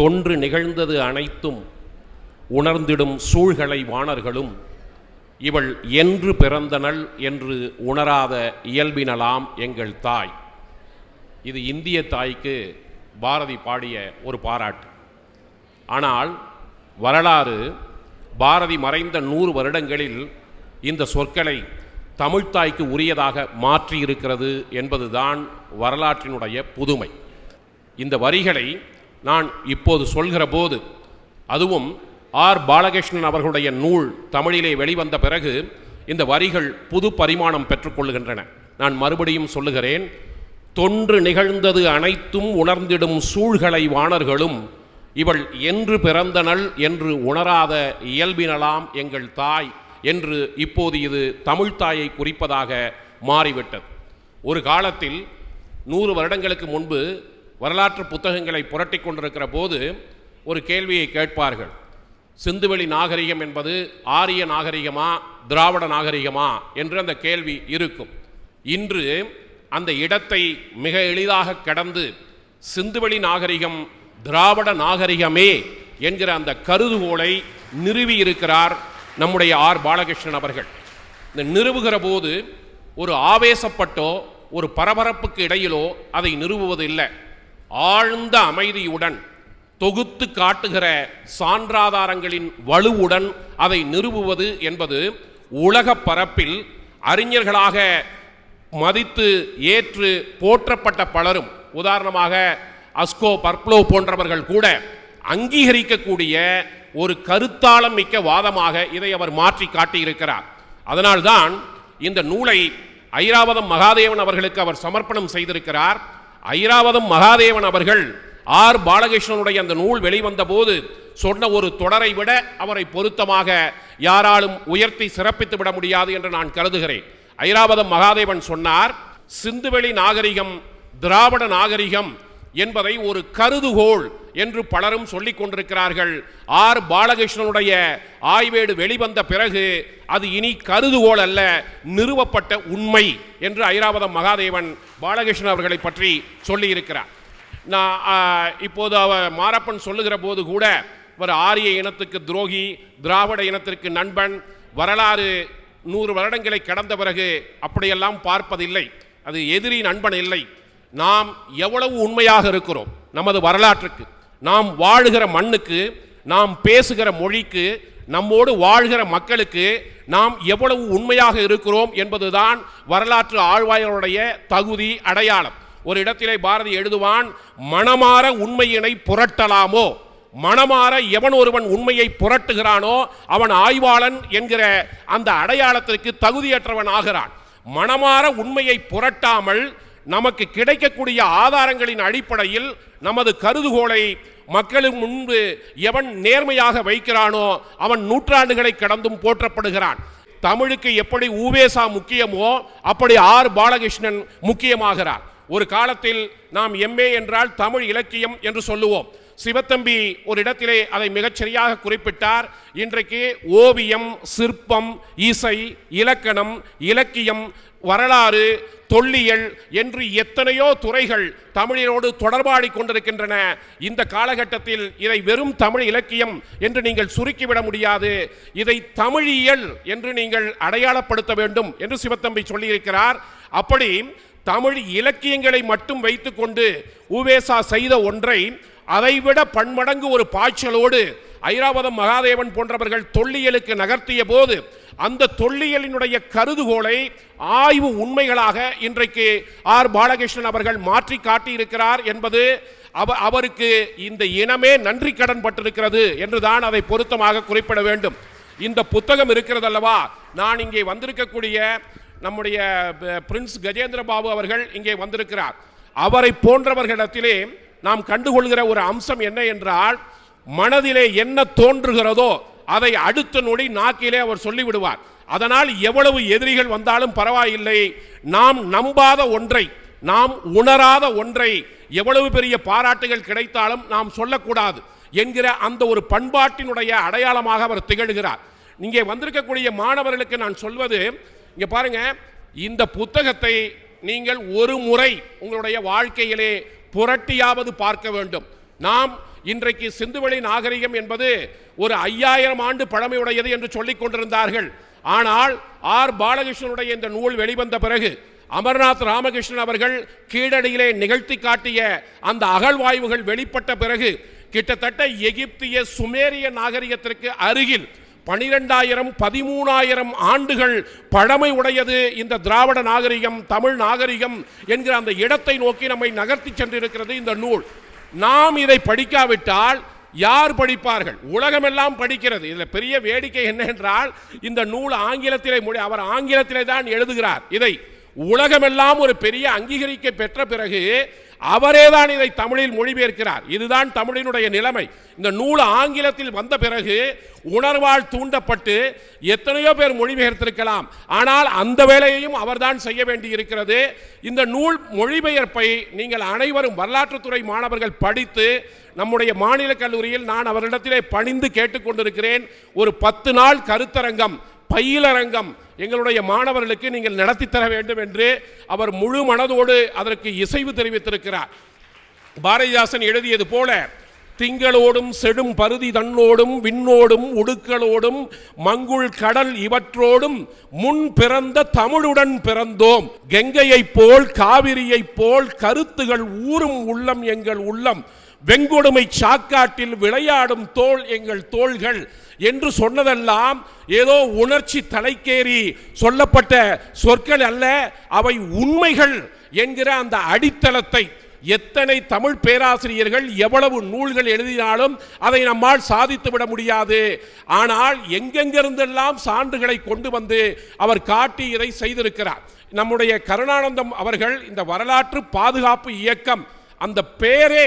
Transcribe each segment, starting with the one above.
தொன்று நிகழ்ந்தது அனைத்தும் உணர்ந்திடும் சூழ்களை வாணர்களும் இவள் என்று பிறந்தனள் என்று உணராத இயல்பினலாம் எங்கள் தாய். இது இந்திய தாய்க்கு பாரதி பாடிய ஒரு பாராட்டு. ஆனால் வரலாறு பாரதி மறைந்த நூறு வருடங்களில் இந்த சொற்களை தமிழ்த்தாய்க்கு உரியதாக மாற்றியிருக்கிறது என்பதுதான் வரலாற்றினுடைய புதுமை. இந்த வரிகளை நான் இப்போது சொல்கிற போது அதுவும் ஆர். பாலகிருஷ்ணன் அவர்களுடைய நூல் தமிழிலே வெளிவந்த பிறகு இந்த வரிகள் புது பரிமாணம் பெற்றுக்கொள்கின்றன நான் மறுபடியும் சொல்லுகிறேன் தொன்று நிகழ்ந்தது அனைத்தும் உணர்ந்திடும் சூழ்களை வாணர்களும் இவள் என்று பிறந்தனள் என்று உணராத இயல்பினலாம் எங்கள் தாய் என்று இப்போது இது தமிழ்த்தாயை குறிப்பதாக மாறிவிட்டது. ஒரு காலத்தில் நூறு வருடங்களுக்கு முன்பு வரலாற்று புத்தகங்களை புரட்டி கொண்டிருக்கிற போது ஒரு கேள்வியை கேட்பார்கள். சிந்துவெளி நாகரிகம் என்பது ஆரிய நாகரிகமா திராவிட நாகரிகமா என்று அந்த கேள்வி இருக்கும். இன்று அந்த இடத்தை மிக எளிதாக கடந்து சிந்துவெளி நாகரிகம் திராவிட நாகரிகமே என்கிற அந்த கருதுகோளை நிறுவி இருக்கிறார் நம்முடைய ஆர். பாலகிருஷ்ணன் அவர்கள். இந்த நிறுவுகிற போது ஒரு ஆவேசப்பட்டோ ஒரு பரபரப்புக்கு இடையிலோ அதை நிறுவுவது இல்லை ஆழ்ந்த அமைதியுடன் தொகுத்து காட்டுகிற சான்றாதாரங்களின் வலுவுடன் அதை நிறுவுவது என்பது உலக பரப்பில் அறிஞர்களாக மதித்து ஏற்று போற்றப்பட்ட பலரும் உதாரணமாக அஸ்கோ பர்ப்ளோ போன்றவர்கள் கூட அங்கீகரிக்கக்கூடிய ஒரு கருத்தாளம் மிக்க வாதமாக இதை அவர் மாற்றி காட்டியிருக்கிறார். அதனால்தான் இந்த நூலை ஐராவதம் மகாதேவன் அவர்களுக்கு அவர் சமர்ப்பணம் செய்திருக்கிறார். ஐராவதம் மகாதேவன் அவர்கள் ஆர் பாலகிருஷ்ணனுடைய அந்த நூல் வெளிவந்த போது சொன்ன ஒரு தொடரை விட அவரை பொருத்தமாக யாராலும் உயர்த்தி சிறப்பித்து விட முடியாது என்று நான் கருதுகிறேன். ஐராவதம் மகாதேவன் சொன்னார் சிந்துவெளி நாகரிகம் திராவிட நாகரிகம் என்பதை ஒரு கருதுகோள் என்று பலரும் சொல்லிக் கொண்டிருக்கிறார்கள். ஆர். பாலகிருஷ்ணனுடைய ஆய்வேடு வெளிவந்த பிறகு அது இனி கருதுகோள் அல்ல நிறுவப்பட்ட உண்மை என்று ஐராவதம் மகாதேவன் பாலகிருஷ்ணன் அவர்களை பற்றி சொல்லியிருக்கிறார். நான் இப்போது அவர் மாரப்பன் சொல்லுகிற போது கூட இவர் ஆரிய இனத்துக்கு துரோகி திராவிட இனத்திற்கு நண்பன் வரலாறு நூறு வருடங்களை கடந்த பிறகு அப்படியெல்லாம் பார்ப்பதில்லை. அது எதிரி நண்பன் இல்லை. நாம் எவ்வளவு உண்மையாக இருக்கிறோம் நமது வரலாற்றுக்கு. நாம் வாழுகிற மண்ணுக்கு நாம் பேசுகிற மொழிக்கு நம்மோடு வாழ்கிற மக்களுக்கு நாம் எவ்வளவு உண்மையாக இருக்கிறோம் என்பதுதான் வரலாற்று ஆழ்வாயருடைய தகுதி அடையாளம். ஒரு இடத்திலே பாரதி எழுதுவான் மனமாற உண்மையினை புரட்டலாமோ? மனமாற எவன் ஒருவன் உண்மையை புரட்டுகிறானோ அவன் ஆய்வாளன் என்கிற அந்த அடையாளத்திற்கு தகுதியற்றவன் ஆகிறான். மனமாற உண்மையை புரட்டாமல் நமக்கு கிடைக்கக்கூடிய ஆதாரங்களின் அடிப்படையில் நமது கருதுகோளை மக்களின் முன்பு எவன் நேர்மையாக வைக்கிறானோ அவன் நூற்றாண்டுகளை கடந்தும் போற்றப்படுகிறான். தமிழுக்கு எப்படி ஊவேசா முக்கியமோ அப்படி ஆர் பாலகிருஷ்ணன் முக்கியமாகிறார். ஒரு காலத்தில் நாம் எம்ஏ என்றால் தமிழ் இலக்கியம் என்று சொல்லுவோம். சிவத்தம்பி ஒரு இடத்திலே அதை மிகச்சரியாக குறிப்பிட்டார். இன்றைக்கு ஓவியம் சிற்பம் இசை இலக்கணம் இலக்கியம் வரலாறு தொல்லியல் என்று எத்தனையோ துறைகள் தமிழினோடு தொடர்பாடி கொண்டிருக்கின்றன. இந்த காலகட்டத்தில் இதை வெறும் தமிழ் இலக்கியம் என்று நீங்கள் சுருக்கிவிட முடியாது. இதை தமிழியல் என்று நீங்கள் அடையாளப்படுத்த வேண்டும் என்று சிவத்தம்பி சொல்லியிருக்கிறார். அப்படி தமிழ் இலக்கியங்களை மட்டும் வைத்துக்கொண்டு உவேசா செய்த ஒன்றை அதைவிட பன்மடங்கு ஒரு பாய்ச்சலோடு ஐராவதம் மகாதேவன் போன்றவர்கள் தொல்லியலுக்கு நகர்த்திய போது அந்த தொல்லியலினுடைய கருதுகோளை ஆய்வு உண்மைகளாக இன்றைக்கு ஆர். பாலகிருஷ்ணன் அவர்கள் மாற்றி காட்டியிருக்கிறார் என்பது அவ அவருக்கு இந்த இனமே நன்றி கடன் பட்டிருக்கிறது என்றுதான் அதை பொருத்தமாக குறிப்பிட வேண்டும். இந்த புத்தகம் இருக்கிறது அல்லவா நான் இங்கே வந்திருக்கக்கூடிய நம்முடைய பிரின்ஸ் கஜேந்திர பாபு அவர்கள் இங்கே வந்திருக்கிறார். அவரை போன்றவர்களிடத்திலே நாம் கண்டுகொள்கிற ஒரு அம்சம் என்ன என்றால் மனதிலே என்ன தோன்றுகிறதோ அதை அடுத்த நொடி நாக்கிலே அவர் சொல்லிவிடுவார். அதனால் எவ்வளவு எதிரிகள் வந்தாலும் பரவாயில்லை. நாம் நம்பாத ஒன்றை நாம் உணராத ஒன்றை எவ்வளவு பெரிய பாராட்டுகள் கிடைத்தாலும் நாம் சொல்லக்கூடாது என்கிற அந்த ஒரு பண்பாட்டினுடைய அடையாளமாக அவர் திகழ்கிறார். இங்கே வந்திருக்கக்கூடிய மாணவர்களுக்கு நான் சொல்வது இங்கே பாருங்க இந்த புத்தகத்தை நீங்கள் ஒரு முறை உங்களுடைய வாழ்க்கையிலே புரட்டியாவது பார்க்க வேண்டும். நாம் இன்றைக்கு சிந்துவெளி நாகரிகம் என்பது ஒரு ஐயாயிரம் ஆண்டு பழமையுடையது என்று சொல்லிக் கொண்டிருந்தார்கள். ஆனால் ஆர். பாலகிருஷ்ணனுடைய இந்த நூல் வெளிவந்த பிறகு அமர்நாத் ராமகிருஷ்ணன் அவர்கள் கீழடியிலே நிகழ்த்தி காட்டிய அந்த அகழ்வாய்வுகள் வெளிப்பட்ட பிறகு கிட்டத்தட்ட எகிப்திய சுமேரிய நாகரிகத்திற்கு அருகில் பனிரெண்டாயிரம் பதிமூணாயிரம் ஆண்டுகள் பழமை உடையது இந்த திராவிட நாகரிகம் தமிழ் நாகரிகம் என்கிற அந்த இடத்தை நோக்கி நம்மை நகர்த்தி சென்றிருக்கிறது இந்த நூல். நாம் இதை படிக்காவிட்டால் யார் படிப்பார்கள்? உலகமெல்லாம் படிக்கிறது. இதில் பெரிய வேடிக்கை என்ன என்றால் இந்த நூல் ஆங்கிலத்திலே முடி அவர் ஆங்கிலத்திலே தான் எழுதுகிறார். இதை உலகமெல்லாம் ஒரு பெரிய அங்கீகரிக்க பெற்ற பிறகு அவரே தான் இதை தமிழில் மொழிபெயர்க்கிறார். இதுதான் தமிழினுடைய நிலைமை. இந்த நூல் ஆங்கிலத்தில் வந்த பிறகு உணர்வால் தூண்டப்பட்டு எத்தனையோ பேர் மொழிபெயர்த்திருக்கலாம். ஆனால் அந்த வேலையையும் அவர்தான் செய்ய வேண்டி இருக்கிறது இந்த நூல் மொழிபெயர்ப்பை நீங்கள் அனைவரும் வரலாற்றுத்துறை மாணவர்கள் படித்து நம்முடைய மாநில கல்லூரியில் நான் அவரிடத்திலே பணிந்து கேட்டுக்கொண்டிருக்கிறேன். ஒரு பத்து நாள் கருத்தரங்கம் பயிலரங்கம் எங்களுடைய மாணவர்களுக்கு நீங்கள் நடத்தி தர வேண்டும் என்று அவர் முழு மனதோடு அதற்கு இசைவு தெரிவித்திருக்கிறார். பாரதிதாசன் எழுதியது போல திங்களோடும் செடும் பருதி தன்னோடும் விண்ணோடும் உடுக்களோடும் மங்குள் கடல் இவற்றோடும் முன் பிறந்த தமிழுடன் பிறந்தோம். கங்கையைப் போல் காவிரியைப் போல் கருத்துகள் ஊறும் உள்ளம் எங்கள் உள்ளம். வெங்கொடுமை சாக்காட்டில் விளையாடும் தோள் எங்கள் தோள்கள். என்று சொன்னதெல்லாம் ஏதோ உணர்ச்சி தலைக்கேறி சொல்லப்பட்ட சொற்கள் அல்ல அவை உண்மைகள் என்கிற அந்த அடித்தளத்தை எத்தனை தமிழ் பேராசிரியர்கள் எவ்வளவு நூல்கள் எழுதினாலும் அதை நம்மால் சாதித்து விட முடியாது. ஆனால் எங்கெங்கிருந்தெல்லாம் சான்றுகளை கொண்டு வந்து அவர் காட்டி இதை செய்திருக்கிறார். நம்முடைய கருணானந்தம் அவர்கள் இந்த வரலாற்று பாதுகாப்பு இயக்கம் அந்த பேரே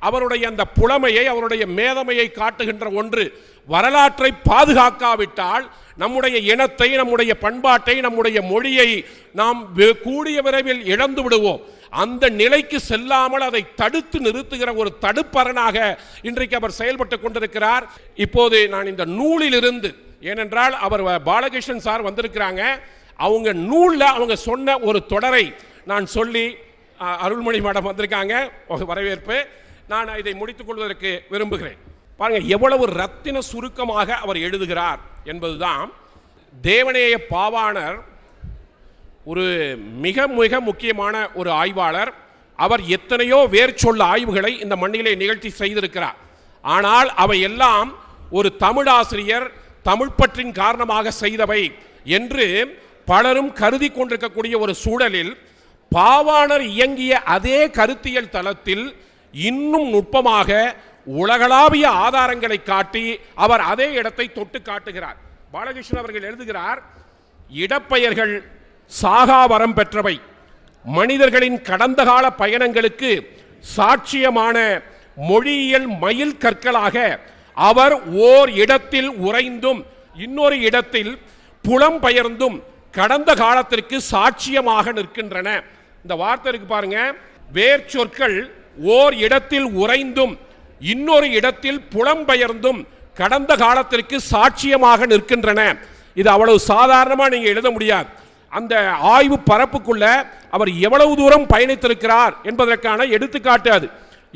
அவருடைய அந்த புலமையை அவருடைய மேதமையை காட்டுகின்ற ஒன்று வரலாற்றை பாதுகாக்காவிட்டால் நம்முடைய இனத்தை நம்முடைய பண்பாட்டை நம்முடைய மொழியை நாம் வெ- கூடிய விரைவில் இழந்து விடுவோம். அந்த நிலைக்கு செல்லாமல் அதை தடுத்து நிறுத்துகிற ஒரு தடுப்பரணாக இன்றைக்கு அவர் செயல்பட்டு கொண்டிருக்கிறார். இப்போது நான் இந்த நூலிலிருந்து ஏனென்றால் அவர் வ- பாலகிருஷ்ணன் சார் வந்திருக்கிறாங்க. அவங்க நூலில் அவங்க சொன்ன ஒரு தொடரை நான் சொல்லி அருள்மொழி மேடம் வந்திருக்காங்க. ஒரு வரவேற்பு. நான் இதை முடித்துக் கொள்வதற்கு விரும்புகிறேன். பாருங்கள் எவ்வளவு ரத்தின சுருக்கமாக அவர் எழுதுகிறார் என்பதுதான் தேவநேய பாவாணர் ஒரு மிக மிக முக்கியமான ஒரு ஆய்வாளர். அவர் எத்தனையோ வேர் சொல்ல ஆய்வுகளை இந்த மண்ணிலே நிகழ்ச்சி செய்திருக்கிறார். ஆனால் அவை எல்லாம் ஒரு தமிழாசிரியர் தமிழ் பற்றின் காரணமாக செய்தவை என்று பலரும் கருதி கொண்டிருக்கக்கூடிய ஒரு சூழலில் பாவாணர் இயங்கிய அதே கருத்தியல் தளத்தில் இன்னும் நுட்பமாக உலகளாவிய ஆதாரங்களை காட்டி அவர் அதே இடத்தை தொட்டு காட்டுகிறார். பாலகிருஷ்ணன் அவர்கள் எழுதுகிறார் இடப்பெயர்கள் சாகாவரம் பெற்றவை. மனிதர்களின் கடந்த கால பயணங்களுக்கு சாட்சியமான மொழியியல் மயில் கற்களாக அவர் ஓர் இடத்தில் உறைந்தும் இன்னொரு இடத்தில் புலம் பெயர்ந்தும் கடந்த காலத்திற்கு சாட்சியமாக நிற்கின்றன. இந்த வார்த்தை இருக்கு பாருங்க வேர் சொற்கள் ஓர் இடத்தில் உறைந்தும் இன்னொரு இடத்தில் புலம்பெயர்ந்தும் கடந்த காலத்திற்கு சாட்சியமாக நிற்கின்றன. இது அவ்வளவு சாதாரணமாக நீங்கள் எழுத முடியாது. அந்த ஆய்வு பரப்புக்குள்ள அவர் எவ்வளவு தூரம் பயணித்திருக்கிறார் என்பதற்கான எடுத்துக்காட்டு அது.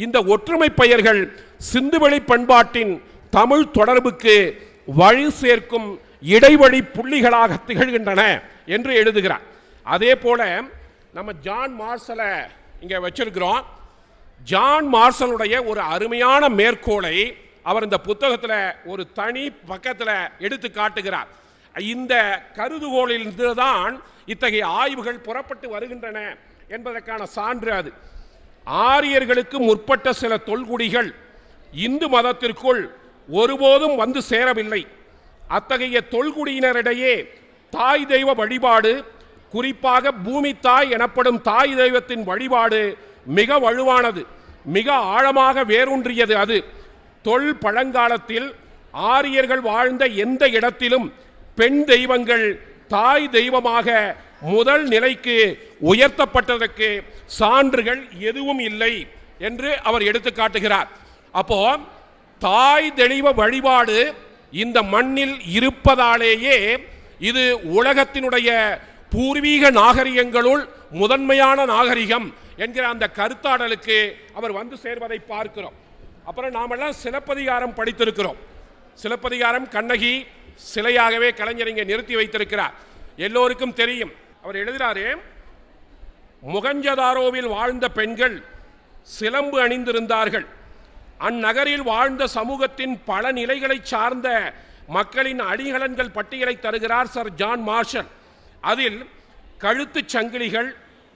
இந்த ஒற்றுமை பெயர்கள் சிந்துவெளி பண்பாட்டின் தமிழ் தொடர்புக்கு வழி சேர்க்கும் இடைவழி புள்ளிகளாக திகழ்கின்றன என்று எழுதுகிறார். அதே போல நம்ம ஜான் மார்சலை இங்கே வச்சிருக்கிறோம். ஜான் மார்சலுடைய ஒரு அருமையான மேற்கோளை அவர் இந்த புத்தகத்தில் ஒரு தனி பக்கத்தில் எடுத்து காட்டுகிறார். இந்த கருதுகோளிலிருந்து தான் இத்தகைய ஆய்வுகள் புறப்பட்டு வருகின்றன என்பதற்கான சான்று அது. ஆரியர்களுக்கு முற்பட்ட சில தொல்குடிகள் இந்து மதத்திற்குள் ஒருபோதும் வந்து சேரவில்லை. அத்தகைய தொல்குடியினரிடையே தாய் தெய்வ வழிபாடு குறிப்பாக பூமி தாய் எனப்படும் தாய் தெய்வத்தின் வழிபாடு மிக வலுவானது மிக ஆழமாக வேரூன்றியது அது. தொல் பழங்காலத்தில் ஆரியர்கள் வாழ்ந்த எந்த இடத்திலும் பெண் தெய்வங்கள் தாய் தெய்வமாக முதல் நிலைக்கு உயர்த்தப்பட்டதற்கு சான்றுகள் எதுவும் இல்லை என்று அவர் எடுத்து காட்டுகிறார். அப்போ தாய் தெளிவ வழிபாடு இந்த மண்ணில் இருப்பதாலேயே இது உலகத்தினுடைய பூர்வீக நாகரிகங்களுள் முதன்மையான நாகரிகம். என்கிற அந்த கருத்தாடலுக்கு அவர் வந்து சேர்வதை பார்க்கிறோம். அப்புறம் நாமெல்லாம் சிலப்பதிகாரம் படித்திருக்கிறோம். சிலப்பதிகாரம் கண்ணகி சிலையாகவே கலைஞர் இங்கே நிறுத்தி வைத்திருக்கிறார். எல்லோருக்கும் தெரியும் அவர் எழுதுகிறாரு முகஞ்சதாரோவில் வாழ்ந்த பெண்கள் சிலம்பு அணிந்திருந்தார்கள். அந்நகரில் வாழ்ந்த சமூகத்தின் பல நிலைகளை சார்ந்த மக்களின் அணிகலன்கள் பட்டியலை தருகிறார் சர் ஜான் மார்ஷல். அதில் கழுத்துச் சங்கிலிகள்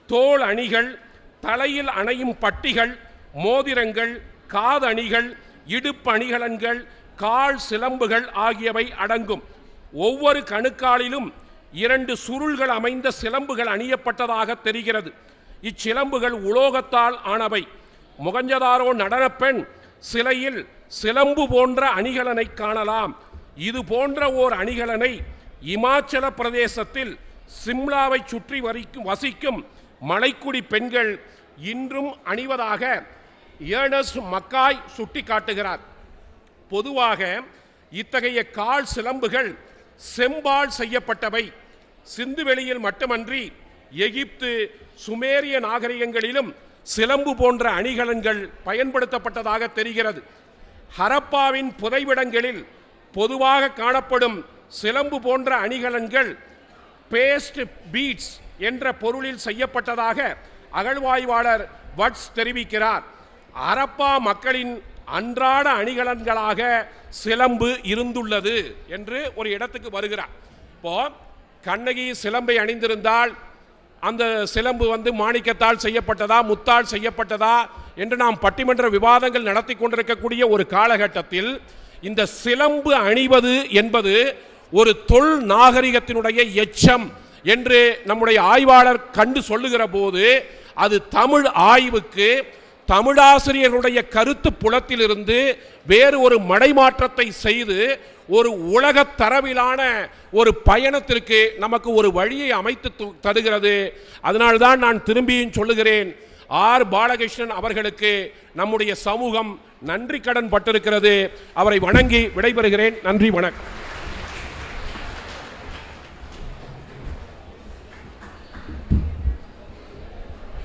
தோல் அணிகள் தலையில் அணையும் பட்டிகள் மோதிரங்கள் காதணிகள் இடுப்பு அணிகலன்கள் கால் சிலம்புகள் ஆகியவை அடங்கும். ஒவ்வொரு கணுக்காலிலும் இரண்டு சுருள்கள் அமைந்த சிலம்புகள் அணியப்பட்டதாக தெரிகிறது. இச்சிலம்புகள் உலோகத்தால் ஆனவை. முகஞ்சதாரோ நடனப்பெண் சிலையில் சிலம்பு போன்ற அணிகலனை காணலாம். இது போன்ற ஓர் அணிகலனை இமாச்சல பிரதேசத்தில் சிம்லாவை சுற்றி வரிக்கும் வசிக்கும் மலைக்குடி பெண்கள் இன்றும் அணிவதாக ஏர்னஸ் மக்காய் சுட்டிக்காட்டுகிறார். பொதுவாக இத்தகைய கால் சிலம்புகள் செம்பால் செய்யப்பட்டவை. சிந்துவெளியில் மட்டுமன்றி எகிப்து சுமேரிய நாகரிகங்களிலும் சிலம்பு போன்ற அணிகலன்கள் பயன்படுத்தப்பட்டதாக தெரிகிறது. ஹரப்பாவின் புதைவிடங்களில் பொதுவாக காணப்படும் சிலம்பு போன்ற அணிகலன்கள் பேஸ்ட் பீட்ஸ் என்ற பொருளில் செய்யப்பட்டதாக அகழ்வாய்வாளர் வட்ஸ் தெரிவிக்கிறார். அரப்பா மக்களின் அன்றாட அணிகலன்களாக சிலம்பு இருந்துள்ளது என்று ஒரு இடத்துக்கு வருகிறார். இப்போ கண்ணகி சிலம்பை அணிந்திருந்தால் அந்த சிலம்பு வந்து மாணிக்கத்தால் செய்யப்பட்டதா முத்தால் செய்யப்பட்டதா என்று நாம் பட்டிமன்ற விவாதங்கள் நடத்தி கொண்டிருக்கக்கூடிய ஒரு காலகட்டத்தில் இந்த சிலம்பு அணிவது என்பது ஒரு தொல் நாகரிகத்தினுடைய எச்சம். என்று நம்முடைய ஆய்வாளர் கண்டு சொல்லுகிற போது அது தமிழ் ஆய்வுக்கு தமிழாசிரியர்களுடைய கருத்து புலத்திலிருந்து வேறு ஒரு மடைமாற்றத்தை செய்து ஒரு உலகத் தரவிலான ஒரு பயணத்திற்கு நமக்கு ஒரு வழியை அமைத்து தருகிறது. அதனால்தான் நான் திரும்பியும் சொல்லுகிறேன் ஆர். பாலகிருஷ்ணன் அவர்களுக்கு நம்முடைய சமூகம் நன்றி கடன் பட்டிருக்கிறது. அவரை வணங்கி விடைபெறுகிறேன். நன்றி வணக்கம்.